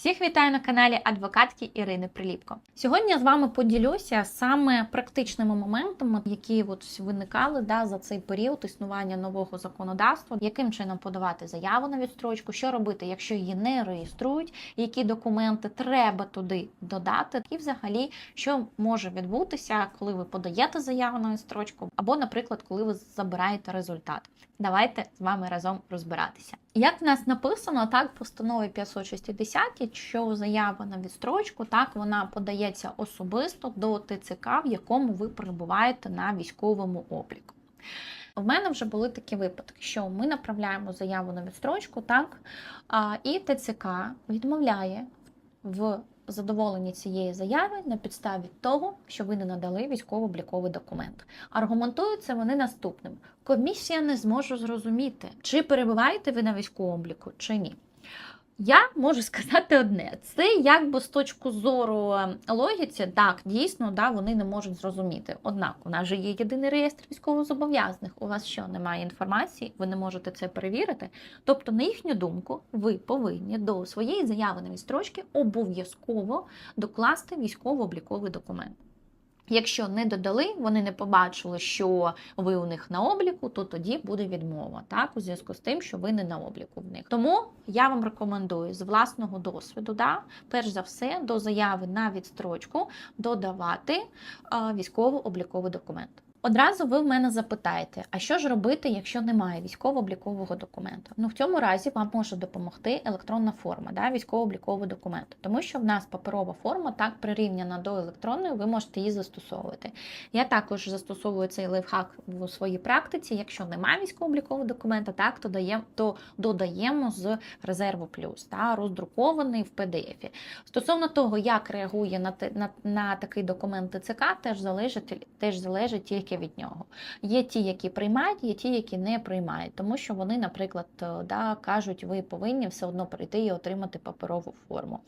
Всіх вітаю на каналі адвокатки Ірини Приліпко. Сьогодні я з вами поділюся саме практичними моментами, які от виникали да, за цей період існування нового законодавства, яким чином подавати заяву на відстрочку, що робити, якщо її не реєструють, які документи треба туди додати, і взагалі, що може відбутися, коли ви подаєте заяву на відстрочку, або, наприклад, коли ви забираєте результат. Давайте з вами разом розбиратися. Як в нас написано, так в постанові 560, що заява на відстрочку, так вона подається особисто до ТЦК, в якому ви перебуваєте на військовому обліку. В мене вже були такі випадки, що ми направляємо заяву на відстрочку, так, і ТЦК відмовляє в задоволенні цієї заяви на підставі того, що ви не надали військово-обліковий документ. Аргументуються вони наступним: комісія не зможе зрозуміти, чи перебуваєте ви на військовому обліку, чи ні. Я можу сказати одне: це якби з точки зору логіці, так, дійсно, да, вони не можуть зрозуміти. Однак, у нас же є єдиний реєстр військовозобов'язаних. У вас що немає інформації, ви не можете це перевірити. Тобто, на їхню думку, ви повинні до своєї заяви на відстрочки обов'язково докласти військово-обліковий документ. Якщо не додали, вони не побачили, що ви у них на обліку, то тоді буде відмова, так, у зв'язку з тим, що ви не на обліку в них. Тому я вам рекомендую з власного досвіду, да, перш за все, до заяви на відстрочку додавати військово-обліковий документ. Одразу ви в мене запитаєте, а що ж робити, якщо немає військово-облікового документу? Ну в цьому разі вам може допомогти електронна форма, да, військово-облікового документу, тому що в нас паперова форма так прирівняна до електронної, ви можете її застосовувати. Я також застосовую цей лайфхак в своїй практиці. Якщо немає військово-облікового документа, так то даємо то додаємо з резерву плюс, та роздрукований в PDF. Стосовно того, як реагує на на, на такий документ ТЦК, теж залежить теж залежить тільки від нього. Є ті, які приймають, є ті, які не приймають, тому що вони, наприклад, да, кажуть, ви повинні все одно прийти і отримати паперову форму.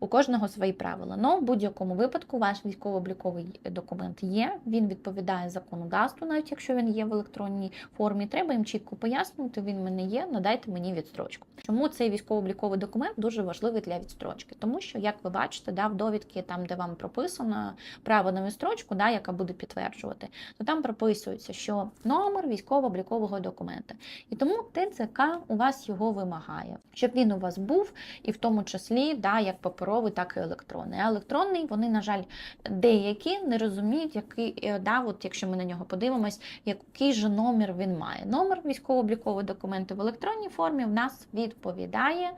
У кожного свої правила. Но в будь-якому випадку ваш військово-обліковий документ є, він відповідає законодавству, навіть якщо він є в електронній формі. Треба їм чітко пояснити, він в мене є, надайте мені відстрочку. Чому цей військово-обліковий документ дуже важливий для відстрочки? Тому що, як ви бачите, да, в довідки, там, де вам прописано право на відстрочку, да, яка буде підтверджувати, то там прописується, що номер військово-облікового документа. І тому ТЦК у вас його вимагає, щоб він у вас був, і в тому числі да, як паперовий, так і електронний. А електронний, вони, на жаль, деякі не розуміють, який, да, от якщо ми на нього подивимось, який же номер він має. Номер військово-облікового документу в електронній формі в нас відповідає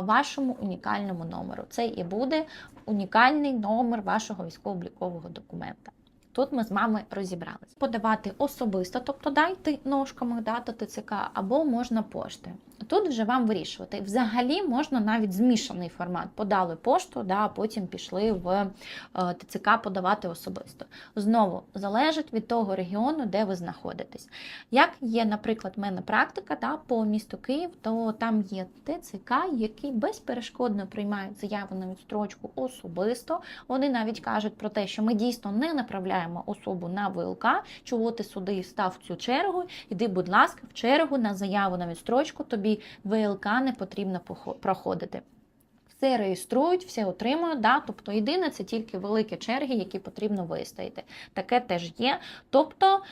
вашому унікальному номеру. Це і буде унікальний номер вашого військово-облікового документа. Тут ми з вами розібралися. Подавати особисто, тобто дайте ножками дати ТЦК, або можна поштою. Тут вже вам вирішувати. Взагалі можна навіть змішаний формат. Подали пошту, да, а потім пішли в ТЦК подавати особисто. Знову залежить від того регіону, де ви знаходитесь. Як є, наприклад, в мене практика да, по місту Київ, то там є ТЦК, які безперешкодно приймають заяву на відстрочку особисто. Вони навіть кажуть про те, що ми дійсно не направляємо особу на ВЛК, чого ти сюди став цю чергу, іди, будь ласка, в чергу на заяву на відстрочку. тобі ВЛК не потрібно проходити. Все реєструють, все отримують, да? тобто єдине це тільки великі черги, які потрібно вистояти. Таке теж є. Тобто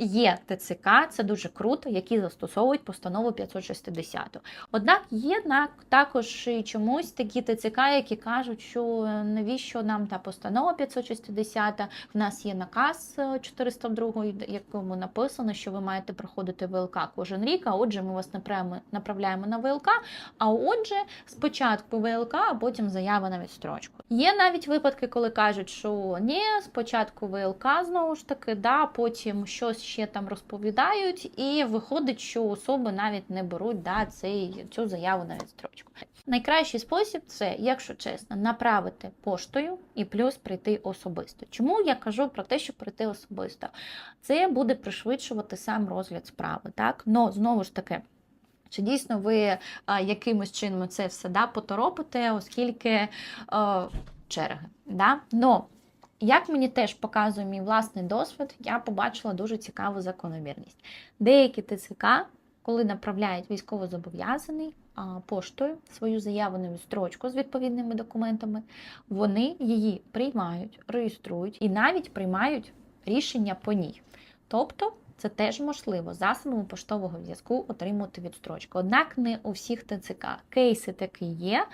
є ТЦК, це дуже круто, які застосовують постанову 560. Однак є також і чомусь такі ТЦК, які кажуть, що навіщо нам та постанова 560, в нас є наказ 402, якому написано, що ви маєте проходити ВЛК кожен рік, а отже, ми вас направляємо на ВЛК, а отже, спочатку ВЛК, а потім заява на відстрочку. Є навіть випадки, коли кажуть, що ні, спочатку ВЛК знову ж таки, да, потім щось ще там розповідають, і виходить, що особи навіть не беруть да, цей, цю заяву на відстрочку. Найкращий спосіб це, якщо чесно, направити поштою і плюс прийти особисто. Чому я кажу про те, що прийти особисто? Це буде пришвидшувати сам розгляд справи. так? Но знову ж таки. Чи дійсно ви а, якимось чином це все да, поторопите, оскільки а, черги. Да? Но як мені теж показує мій власний досвід, я побачила дуже цікаву закономірність. Деякі ТЦК, коли направляють військовозобов'язаний поштою свою заяву на відстрочку з відповідними документами, вони її приймають, реєструють і навіть приймають рішення по ній. Тобто це теж можливо засобами поштового зв'язку отримувати відстрочку. Однак не у всіх ТЦК. Кейси такі є.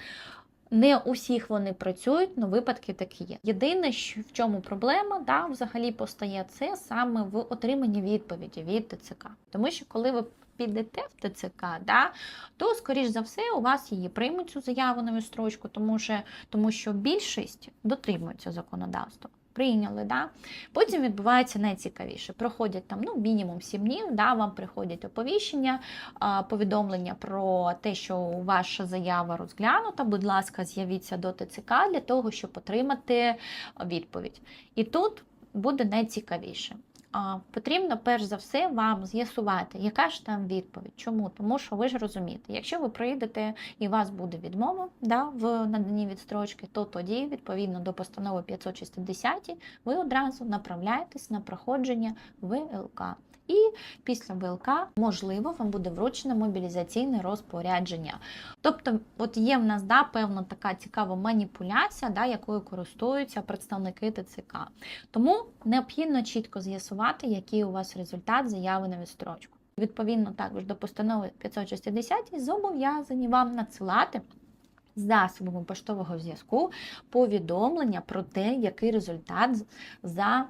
Не у всіх вони працюють, але випадки такі є. Єдине, що в чому проблема, да, взагалі постає це саме в отриманні відповіді від ТЦК. Тому що коли ви підете в ТЦК, да, то, скоріш за все, у вас її приймуть цю заяву на відстрочку, тому що, тому що більшість дотримується законодавства. Прийняли, да? потім відбувається найцікавіше. Проходять там ну, мінімум 7 днів, да, вам приходять оповіщення, повідомлення про те, що ваша заява розглянута. Будь ласка, з'явіться до ТЦК для того, щоб отримати відповідь. І тут буде найцікавіше. Потрібно перш за все вам з'ясувати, яка ж там відповідь. Чому? Тому що ви ж розумієте, якщо ви прийдете і у вас буде відмова да, в наданні відстрочки, то тоді, відповідно до постанови 560, ви одразу направляєтесь на проходження ВЛК. І після ВЛК, можливо, вам буде вручено мобілізаційне розпорядження. Тобто, от є в нас да, певна така цікава маніпуляція, да, якою користуються представники ТЦК. Тому необхідно чітко з'ясувати, який у вас результат заяви на відстрочку. Відповідно, також до постанови 560 зобов'язані вам надсилати. Засобами поштового зв'язку повідомлення про те, який результат за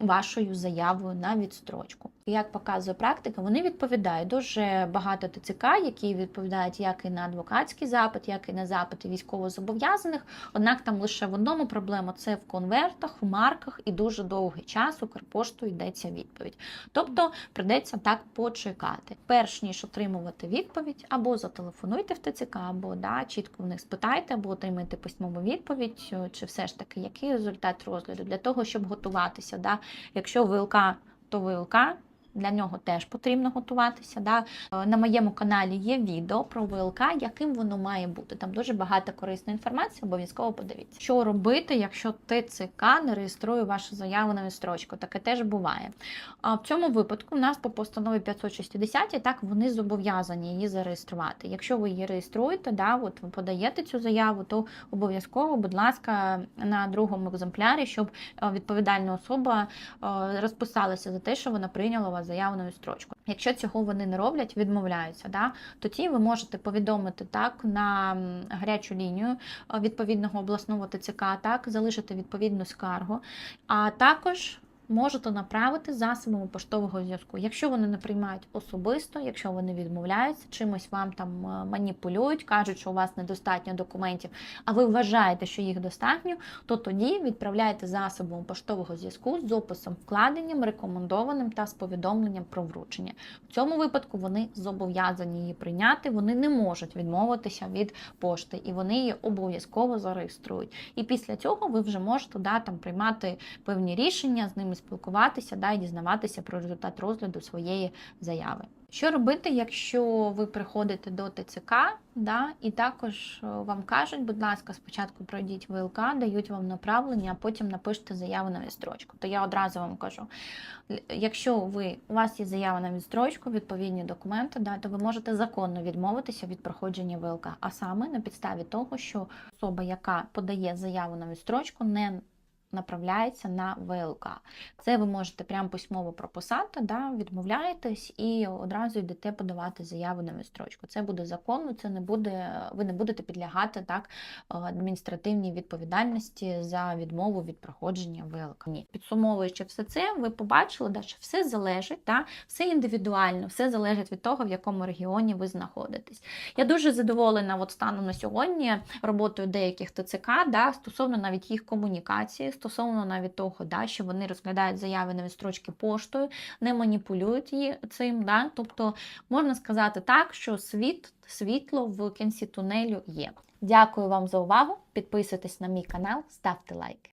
вашою заявою на відстрочку. Як показує практика, вони відповідають дуже багато ТЦК, які відповідають як і на адвокатський запит, як і на запити військовозобов'язаних. Однак там лише в одному проблема це в конвертах, в марках і дуже довгий час Укрпоштою йдеться відповідь. Тобто придеться так почекати. Перш ніж отримувати відповідь, або зателефонуйте в ТЦК, або да, чітко в них спитайте, або отримайте письмову відповідь, чи все ж таки який результат розгляду для того, щоб готуватися. Да? Якщо ВЛК, то ВЛК. Для нього теж потрібно готуватися. Да? На моєму каналі є відео про ВЛК, яким воно має бути. Там дуже багато корисної інформації, обов'язково подивіться. Що робити, якщо ТЦК не реєструє вашу заяву на відстрочку? Таке теж буває. А в цьому випадку в нас по постанові 560 так вони зобов'язані її зареєструвати. Якщо ви її реєструєте, да, от ви подаєте цю заяву, то обов'язково, будь ласка, на другому екземплярі, щоб відповідальна особа розписалася за те, що вона прийняла вас заяву строчкою. Якщо цього вони не роблять, відмовляються, да, тоді ви можете повідомити так на гарячу лінію відповідного обласного ТЦК, так, залишити відповідну скаргу, а також можете направити засобами поштового зв'язку. Якщо вони не приймають особисто, якщо вони відмовляються, чимось вам там маніпулюють, кажуть, що у вас недостатньо документів, а ви вважаєте, що їх достатньо, то тоді відправляйте засобами поштового зв'язку з описом вкладенням, рекомендованим та з повідомленням про вручення. В цьому випадку вони зобов'язані її прийняти, вони не можуть відмовитися від пошти, і вони її обов'язково зареєструють. І після цього ви вже можете да, там приймати певні рішення з ними спілкуватися да, і дізнаватися про результат розгляду своєї заяви. Що робити, якщо ви приходите до ТЦК, да, і також вам кажуть, будь ласка, спочатку пройдіть ВЛК, дають вам направлення, а потім напишете заяву на відстрочку. То я одразу вам кажу: якщо ви, у вас є заява на відстрочку, відповідні документи, да, то ви можете законно відмовитися від проходження ВЛК, а саме на підставі того, що особа, яка подає заяву на відстрочку, не направляється на ВЛК. Це ви можете прямо письмово прописати, да, відмовляєтесь і одразу йдете подавати заяву на відстрочку. Це буде законно, це не буде, ви не будете підлягати так адміністративній відповідальності за відмову від проходження ВЛК. Ні. Підсумовуючи все це, ви побачили, да, що все залежить, да, все індивідуально, все залежить від того, в якому регіоні ви знаходитесь. Я дуже задоволена от станом на сьогодні роботою деяких ТЦК да, стосовно навіть їх комунікації стосовно навіть того, да, що вони розглядають заяви на відстрочки поштою, не маніпулюють її цим. Да? Тобто можна сказати так, що світ, світло в кінці тунелю є. Дякую вам за увагу. Підписуйтесь на мій канал, ставте лайки.